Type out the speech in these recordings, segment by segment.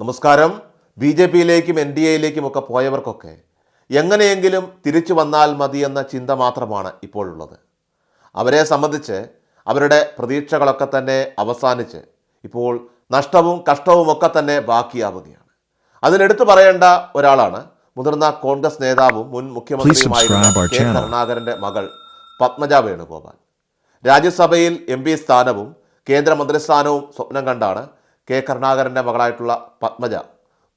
നമസ്കാരം. ബി ജെ പിയിലേക്കും എൻ ഡി എയിലേക്കും ഒക്കെ പോയവർക്കൊക്കെ എങ്ങനെയെങ്കിലും തിരിച്ചു വന്നാൽ മതി എന്ന ചിന്ത മാത്രമാണ് ഇപ്പോഴുള്ളത്. അവരെ സംബന്ധിച്ച് അവരുടെ പ്രതീക്ഷകളൊക്കെ തന്നെ അവസാനിച്ച് ഇപ്പോൾ നഷ്ടവും കഷ്ടവും ഒക്കെ തന്നെ ബാക്കിയാവുകയാണ്. അതിലെടുത്തു പറയേണ്ട ഒരാളാണ് മുതിർന്ന കോൺഗ്രസ് നേതാവും മുൻ മുഖ്യമന്ത്രിയുമായിരുന്ന കെ കരുണാകരന്റെ മകൾ പത്മജ വേണുഗോപാൽ. രാജ്യസഭയിൽ എം പി സ്ഥാനവും കേന്ദ്രമന്ത്രിസ്ഥാനവും സ്വപ്നം കണ്ടാണ് കെ കരുണാകരന്റെ മകളായിട്ടുള്ള പത്മജ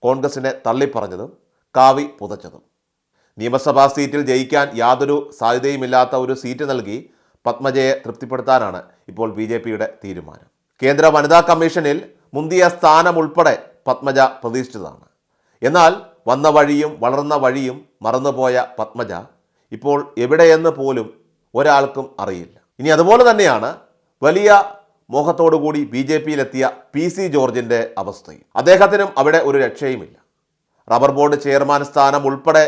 കോൺഗ്രസിനെ തള്ളിപ്പറഞ്ഞതും കാവി പുതച്ചതും. നിയമസഭാ സീറ്റിൽ ജയിക്കാൻ യാതൊരു സാധ്യതയുമില്ലാത്ത ഒരു സീറ്റ് നൽകി പത്മജയെ തൃപ്തിപ്പെടുത്താനാണ് ഇപ്പോൾ ബി ജെ പിയുടെ തീരുമാനം. കേന്ദ്ര വനിതാ കമ്മീഷനിൽ മുന്തിയ സ്ഥാനം ഉൾപ്പെടെ പത്മജ പ്രതീക്ഷിച്ചതാണ്. എന്നാൽ വന്ന വഴിയും വളർന്ന വഴിയും മറന്നുപോയ പത്മജ ഇപ്പോൾ എവിടെയെന്ന് പോലും ഒരാൾക്കും അറിയില്ല. ഇനി അതുപോലെ തന്നെയാണ് വലിയ മോഹത്തോടുകൂടി ബി ജെ പിയിലെത്തിയ പി സി ജോർജിന്റെ അവസ്ഥയും. അദ്ദേഹത്തിനും അവിടെ ഒരു രക്ഷയുമില്ല. റബ്ബർ ബോർഡ് ചെയർമാൻ സ്ഥാനം ഉൾപ്പെടെ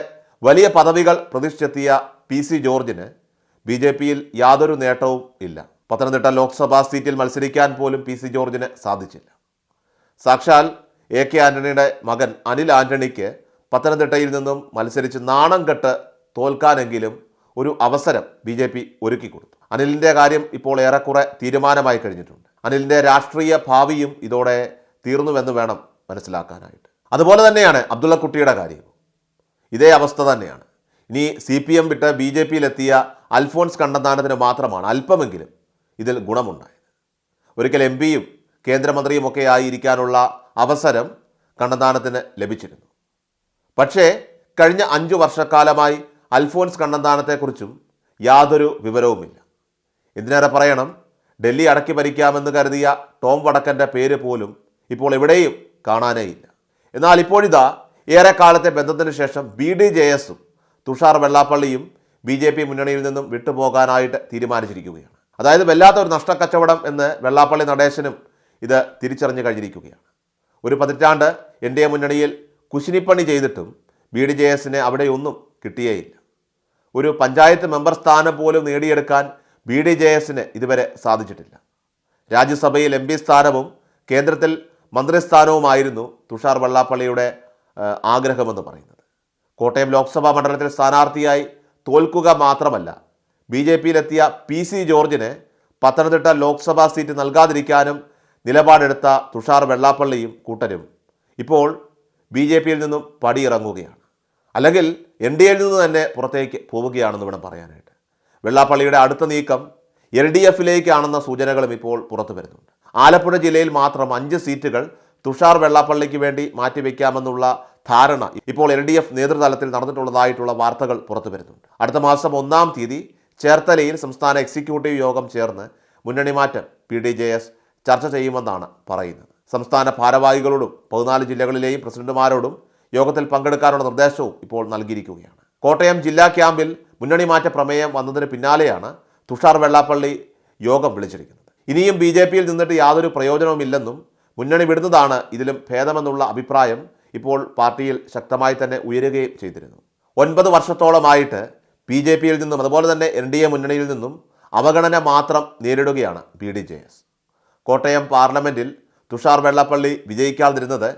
വലിയ പദവികൾ പ്രതീക്ഷിച്ചെത്തിയ പി സി ജോർജിന് ബി ജെ പിയിൽ യാതൊരു നേട്ടവും ഇല്ല. പത്തനംതിട്ട ലോക്സഭാ സീറ്റിൽ മത്സരിക്കാൻ പോലും പി സി ജോർജിന് സാധിച്ചില്ല. സാക്ഷാൽ എ കെ ആന്റണിയുടെ മകൻ അനിൽ ആന്റണിക്ക് പത്തനംതിട്ടയിൽ നിന്നും മത്സരിച്ച് നാണം കെട്ട് തോൽക്കാനെങ്കിലും ഒരു അവസരം ബി ജെ പി ഒരുക്കി കൊടുത്തു അനിലിന്റെ കാര്യം ഇപ്പോൾ ഏറെക്കുറെ തീരുമാനമായി കഴിഞ്ഞിട്ടുണ്ട്. അനിലിന്റെ രാഷ്ട്രീയ ഭാവിയും ഇതോടെ തീർന്നുവെന്ന് വേണം മനസ്സിലാക്കാനായിട്ട്. അതുപോലെ തന്നെയാണ് അബ്ദുള്ളക്കുട്ടിയുടെ കാര്യവും. ഇതേ അവസ്ഥ തന്നെയാണ്. ഇനി സി പി എം വിട്ട് ബി ജെ പിയിലെത്തിയ അൽഫോൺസ് കണ്ണന്താനത്തിന് മാത്രമാണ് അല്പമെങ്കിലും ഇതിൽ ഗുണമുണ്ടായത്. ഒരിക്കൽ എം പിയും കേന്ദ്രമന്ത്രിയുമൊക്കെ ആയിരിക്കാനുള്ള അവസരം കണ്ണന്താനത്തിന് ലഭിച്ചിരുന്നു. പക്ഷേ കഴിഞ്ഞ അഞ്ചു വർഷക്കാലമായി അൽഫോൻസ് കണ്ണന്താനത്തെക്കുറിച്ചും യാതൊരു വിവരവുമില്ല. എന്തിനേറെ പറയണം? ഡൽഹി അടക്കി ഭരിക്കാമെന്ന് കരുതിയ ടോം വടക്കന്റെ പേര് പോലും ഇപ്പോൾ എവിടെയും കാണാനേ ഇല്ല എന്നാൽ ഇപ്പോഴിതാ ഏറെക്കാലത്തെ ബന്ധത്തിന് ശേഷം ബി ഡി ജെ എസും തുഷാർ വെള്ളാപ്പള്ളിയും ബി ജെ പി മുന്നണിയിൽ നിന്നും വിട്ടുപോകാനായിട്ട് തീരുമാനിച്ചിരിക്കുകയാണ്. അതായത് വല്ലാത്ത ഒരു നഷ്ടക്കച്ചവടം എന്ന് വെള്ളാപ്പള്ളി നടേശനും ഇത് തിരിച്ചറിഞ്ഞു കഴിഞ്ഞിരിക്കുകയാണ്. ഒരു പതിറ്റാണ്ട് എൻ ഡി എ മുന്നണിയിൽ കുശിനിപ്പണി ചെയ്തിട്ടും ബി ഡി ജെ എസിന് അവിടെയൊന്നും കിട്ടിയേയില്ല. ഒരു പഞ്ചായത്ത് മെമ്പർ സ്ഥാനം പോലും നേടിയെടുക്കാൻ ബി ഡി ജെ എസിന് ഇതുവരെ സാധിച്ചിട്ടില്ല. രാജ്യസഭയിൽ എം പി സ്ഥാനവും കേന്ദ്രത്തിൽ മന്ത്രിസ്ഥാനവുമായിരുന്നു തുഷാർ വെള്ളാപ്പള്ളിയുടെ ആഗ്രഹമെന്ന് പറയുന്നത്. കോട്ടയം ലോക്സഭാ മണ്ഡലത്തിൽ സ്ഥാനാർത്ഥിയായി തോൽക്കുക മാത്രമല്ല ബി ജെ പിയിലെത്തിയ പി സി ജോർജിന് പത്തനംതിട്ട ലോക്സഭാ സീറ്റ് നൽകാതിരിക്കാനും നിലപാടെടുത്ത തുഷാർ വെള്ളാപ്പള്ളിയും കൂട്ടരും ഇപ്പോൾ ബി ജെ പിയിൽ നിന്നും പടിയിറങ്ങുകയാണ്. അല്ലെങ്കിൽ എൻ ഡി എയിൽ നിന്ന് തന്നെ പുറത്തേക്ക് പോവുകയാണെന്ന് വേണം പറയാനായിട്ട്. വെള്ളാപ്പള്ളിയുടെ അടുത്ത നീക്കം എൽ ഡി എഫിലേക്കാണെന്ന സൂചനകളും ഇപ്പോൾ പുറത്തു വരുന്നുണ്ട്. ആലപ്പുഴ ജില്ലയിൽ മാത്രം അഞ്ച് സീറ്റുകൾ തുഷാർ വെള്ളാപ്പള്ളിക്ക് വേണ്ടി മാറ്റിവെക്കാമെന്നുള്ള ധാരണ ഇപ്പോൾ എൽ ഡി എഫ് നേതൃതലത്തിൽ നടന്നിട്ടുള്ളതായിട്ടുള്ള വാർത്തകൾ പുറത്തു വരുന്നുണ്ട്. അടുത്ത മാസം ഒന്നാം തീയതി ചേർത്തലയിൽ സംസ്ഥാന എക്സിക്യൂട്ടീവ് യോഗം ചേർന്ന് മുന്നണി മാറ്റം പി ഡി ജെ എസ് ചർച്ച ചെയ്യുമെന്നാണ് പറയുന്നത്. സംസ്ഥാന ഭാരവാഹികളോടും പതിനാല് ജില്ലകളിലെയും പ്രസിഡന്റുമാരോടും യോഗത്തിൽ പങ്കെടുക്കാനുള്ള നിർദ്ദേശവും ഇപ്പോൾ നൽകിയിരിക്കുകയാണ്. കോട്ടയം ജില്ലാ ക്യാമ്പിൽ മുന്നണി മാറ്റ പ്രമേയം വന്നതിന് പിന്നാലെയാണ് തുഷാർ വെള്ളാപ്പള്ളി യോഗം വിളിച്ചിരിക്കുന്നത്. ഇനിയും ബി ജെ പിയിൽ നിന്നിട്ട് യാതൊരു പ്രയോജനവുമില്ലെന്നും മുന്നണി വിടുന്നതാണ് ഇതിലും ഭേദമെന്നുള്ള അഭിപ്രായം ഇപ്പോൾ പാർട്ടിയിൽ ശക്തമായി തന്നെ ഉയരുകയും ചെയ്തിരുന്നു. ഒൻപത് വർഷത്തോളമായിട്ട് ബി ജെ പിയിൽ നിന്നും അതുപോലെ തന്നെ എൻ ഡി എ മുന്നണിയിൽ നിന്നും അവഗണന മാത്രം നേരിടുകയാണ് B D J S. Kottayam പാർലമെന്റിൽ തുഷാർ വെള്ളാപ്പള്ളി വിജയിക്കാതിരുന്നത്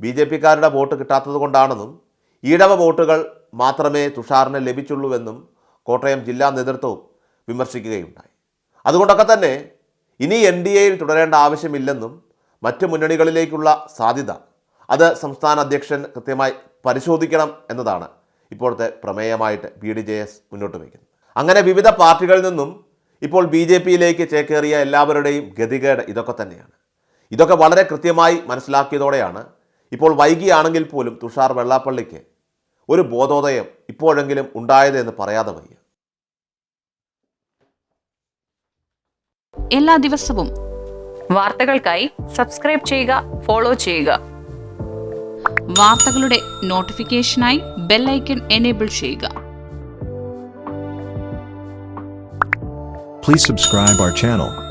ബി ജെ പിക്കാരുടെ വോട്ട് കിട്ടാത്തത് കൊണ്ടാണെന്നും ഈഴവ വോട്ടുകൾ മാത്രമേ തുഷാറിന് ലഭിച്ചുള്ളൂവെന്നും കോട്ടയം ജില്ലാ നേതൃത്വവും വിമർശിക്കുകയുണ്ടായി. അതുകൊണ്ടൊക്കെ തന്നെ ഇനി എൻ ഡി എയിൽ തുടരേണ്ട ആവശ്യമില്ലെന്നും മറ്റ് മുന്നണികളിലേക്കുള്ള സാധ്യത അത് സംസ്ഥാന അധ്യക്ഷൻ കൃത്യമായി പരിശോധിക്കണം എന്നതാണ് ഇപ്പോഴത്തെ പ്രമേയമായിട്ട് ബി ഡി ജെ എസ് മുന്നോട്ട് വയ്ക്കുന്നത്. അങ്ങനെ വിവിധ പാർട്ടികളിൽ നിന്നും ഇപ്പോൾ ബി ജെ പിയിലേക്ക് ചേക്കേറിയ എല്ലാവരുടെയും ഗതികേട് ഇതൊക്കെ തന്നെയാണ്. ഇതൊക്കെ വളരെ കൃത്യമായി മനസ്സിലാക്കിയതോടെയാണ് ഇപ്പോൾ വൈകിയാണെങ്കിൽ പോലും തുഷാർ വെള്ളാപ്പള്ളിക്ക് ഒരു ബോധോദയം ഇപ്പോഴെങ്കിലും ഉണ്ടായത് എന്ന് പറയാതെ വയ്യ. എല്ലാ ദിവസവും വാർത്തകൾക്കായി സബ്സ്ക്രൈബ് ചെയ്യുക ഫോളോ ചെയ്യുക. വാർത്തകളുടെ നോട്ടിഫിക്കേഷനായി ബെല്ലൈക്കൺ എനേബിൾ ചെയ്യുക. Please subscribe our channel.